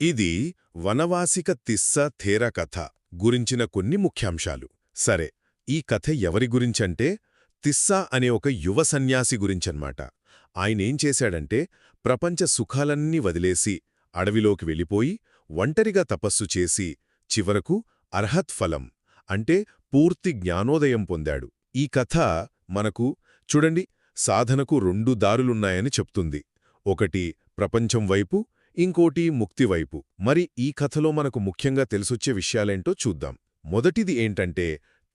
ఇది వనవాసిక తిస్స థేర కథ గురించిన కొన్ని ముఖ్యాంశాలు. సరే ఈ కథ ఎవరి గురించంటే తిస్సా అనే ఒక యువ సన్యాసి గురించన్మాట. ఆయనేం చేశాడంటే ప్రపంచ సుఖాలన్నీ వదిలేసి అడవిలోకి వెళ్ళిపోయి ఒంటరిగా తపస్సు చేసి చివరకు అర్హత్ ఫలం అంటే పూర్తి జ్ఞానోదయం పొందాడు. ఈ కథ మనకు చూడండి సాధనకు రెండు దారులున్నాయని చెప్తుంది. ఒకటి ప్రపంచం వైపు ఇంకోటి ముక్తి వైపు. మరి ఈ కథలో మనకు ముఖ్యంగా తెలిసొచ్చే విషయాలేంటో చూద్దాం. మొదటిది ఏంటంటే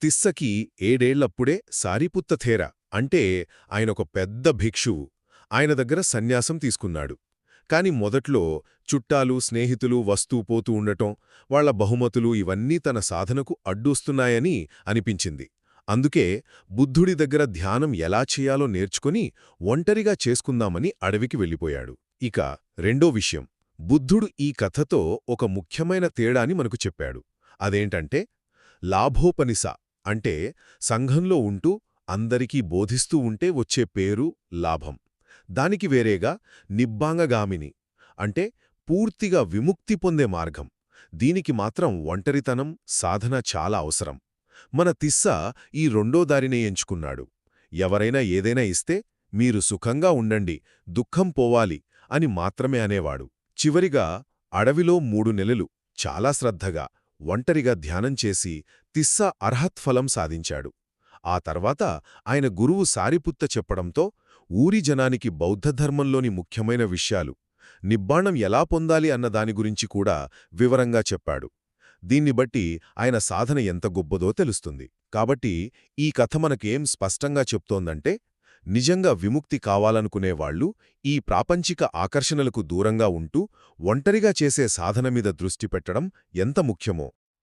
తిస్సకి ఏడేళ్ళప్పుడే సారిపుత్తథేర అంటే ఆయనొక పెద్ద భిక్షువు ఆయన దగ్గర సన్యాసం తీసుకున్నాడు. కాని మొదట్లో చుట్టాలు స్నేహితులు వస్తూ పోతూ ఉండటం వాళ్ళ బహుమతులు ఇవన్నీ తన సాధనకు అడ్డూస్తున్నాయని అనిపించింది. అందుకే బుద్ధుడి దగ్గర ధ్యానం ఎలా చేయాలో నేర్చుకుని ఒంటరిగా చేసుకుందామని అడవికి వెళ్ళిపోయాడు. ఇక రెండో విషయం. బుద్ధుడు ఈ కథతో ఒక ముఖ్యమైన తేడాని మనకు చెప్పాడు. అదేంటంటే లాభోపనిస అంటే సంఘంలో ఉంటూ అందరికీ బోధిస్తూ ఉంటే వచ్చే పేరు లాభం. దానికి వేరేగా నిబ్బాంగగామిని అంటే పూర్తిగా విముక్తి పొందే మార్గం. దీనికి మాత్రం ఒంటరితనం సాధన చాలా అవసరం. మన తిస్స ఈ రెండో దారినే ఎంచుకున్నాడు. ఎవరైనా ఏదైనా ఇస్తే మీరు సుఖంగా ఉండండి దుఃఖం పోవాలి అని మాత్రమే అనేవాడు. చివరిగా అడవిలో మూడు నెలలు చాలా శ్రద్ధగా ఒంటరిగా ధ్యానం చేసి తిస్స అర్హత్ఫలం సాధించాడు. ఆ తర్వాత ఆయన గురువు సారిపుత్త చెప్పడంతో ఊరి జనానికి బౌద్ధధర్మంలోని ముఖ్యమైన విషయాలు నిబ్బాణం ఎలా పొందాలి అన్న దాని గురించి కూడా వివరంగా చెప్పాడు. దీన్ని బట్టి ఆయన సాధన ఎంత గొప్పదో తెలుస్తుంది. కాబట్టి ఈ కథ మనకేం స్పష్టంగా చెప్తోందంటే నిజంగా విముక్తి కావాలనుకునేవాళ్ళు ఈ ప్రాపంచిక ఆకర్షణలకు దూరంగా ఉంటూ ఒంటరిగా చేసే సాధన మీద దృష్టి పెట్టడం ఎంత ముఖ్యమో.